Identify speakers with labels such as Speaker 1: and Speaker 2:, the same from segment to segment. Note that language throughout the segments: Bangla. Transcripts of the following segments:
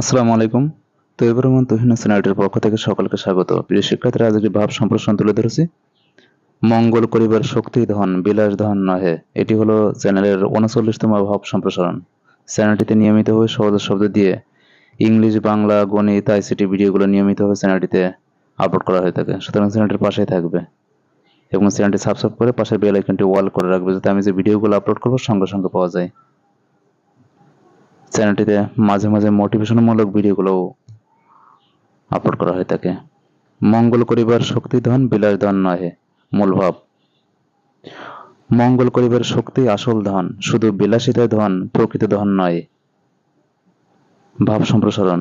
Speaker 1: আসসালামু আলাইকুম। তো তৈবর রহমান তুহিন চ্যানেলটির পক্ষ থেকে সকলকে স্বাগত। প্রিয় শিক্ষার্থীরা, আজ একটি ভাব সম্প্রসারণ তুলে ধরেছি। মঙ্গল করিবার শক্তি ধন, বিলাস ধন নহে। এটি হলো চ্যানেলের উনচল্লিশতম ভাব সম্প্রসারণ। চ্যানেলটিতে নিয়মিতভাবে সহজ শব্দ দিয়ে ইংলিশ, বাংলা, গণিত, আইসিটি ভিডিওগুলো নিয়মিতভাবে চ্যানেলটিতে আপলোড করা হয়ে থাকে। সুতরাং চ্যানেলটির পাশেই থাকবে এবং চ্যানেলটি সাবস্ক্রাইব করে পাশের বেল আইকনটি ওয়াল করে রাখবে যাতে আমি যে ভিডিওগুলো আপলোড করব, সঙ্গে সঙ্গে পাওয়া যায়। চ্যানেলটিতে মাঝে মাঝে মোটিভেশনমূলক ভিডিওগুলোও আপলোড করা হয়ে থাকে। মঙ্গল করিবার শক্তি ধন, বিলাস ধন নহে, মূল ভাব। মঙ্গল করিবার শক্তি আসল ধন, শুধু বিলাসিতায় ধন, প্রকৃত ধন নয়। ভাব সম্প্রসারণ।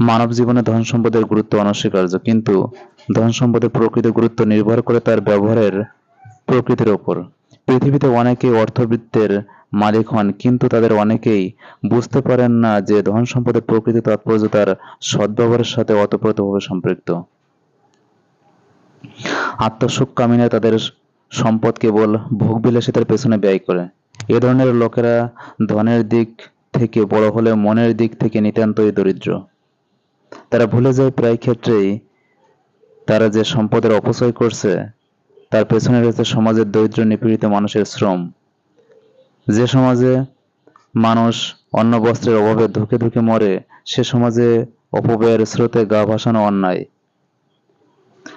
Speaker 1: মানব জীবনে ধন সম্পদের গুরুত্ব অনস্বীকার্য, কিন্তু ধন সম্পদের প্রকৃত গুরুত্ব নির্ভর করে তার ব্যবহারের প্রকৃতির ওপর। পৃথিবীতে অনেকেই অর্থবৃত্তের মালিক হন, কিন্তু তাদের অনেকেই বুঝতে পারেন না যে ধন সম্পদের প্রকৃত তাৎপর্য তার সদ্ব্যবহারের সাথে অতপ্রতভাবে সম্পৃক্ত। আত্মসুখ কামিনা তাদের সম্পদ কেবল ভোগ ভোগবিলাসিতার পেছনে ব্যয় করে। এ ধরনের লোকেরা ধনের দিক থেকে বড় হলে মনের দিক থেকে নিতান্তই দরিদ্র। তারা ভুলে যায় প্রায় ক্ষেত্রেই তারা যে সম্পদের অপচয় করছে তার পেছনে রয়েছে সমাজের দরিদ্র নিপীড়িত মানুষের শ্রম। যে সমাজে মানুষ অন্ন বস্ত্রের অভাবে ধুকে ধুকে মরে, সে সমাজে অপব্যয়ের স্রোতে গা ভাসানো অন্যায়।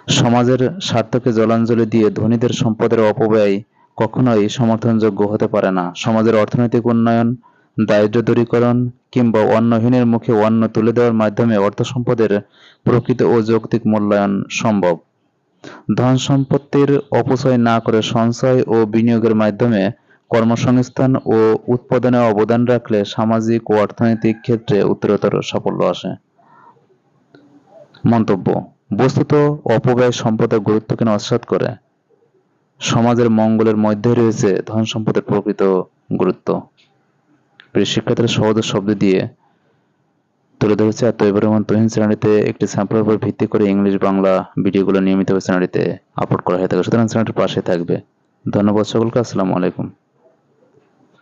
Speaker 1: সমাজের স্বার্থকে জলাঞ্জলি দিয়ে ধনীদের সম্পদের অপব্যয় কখনোই সমর্থনযোগ্য হতে পারে না। সমাজের অর্থনৈতিক উন্নয়ন, দারিদ্র দূরীকরণ কিংবা অন্নহীনের মুখে অন্ন তুলে দেওয়ার মাধ্যমে অর্থ সম্পদের প্রকৃত ও যৌক্তিক মূল্যায়ন সম্ভব। ধন সম্পত্তির অপচয় না করে সঞ্চয় ও বিনিয়োগের মাধ্যমে কর্মসংস্থান ও উৎপাদনে অবদান রাখলে সামাজিক ও অর্থনৈতিক ক্ষেত্রে উত্তরোত্তর সাফল্য আসে। মন্তব্য, বস্তুত অপব্যয় সম্পদের গুরুত্বকে নস্বাত করে। সমাজের মঙ্গলের মধ্যে রয়েছে ধন সম্পদের প্রকৃত গুরুত্ব। প্রিয় শিক্ষার্থীরা সহজ শব্দ দিয়ে তুলে ধরেছে। আর তৈবর রহমান তহিন শ্রেণীতে একটি স্যাম্পলের উপর ভিত্তি করে ইংলিশ বাংলা ভিডিওগুলো নিয়মিতভাবে শ্রেণীতে আপলোড করা হয়ে থাকে। সুতরাং শ্রেণীটির পাশে থাকবে। ধন্যবাদ সকলকে। আসসালামু আলাইকুম।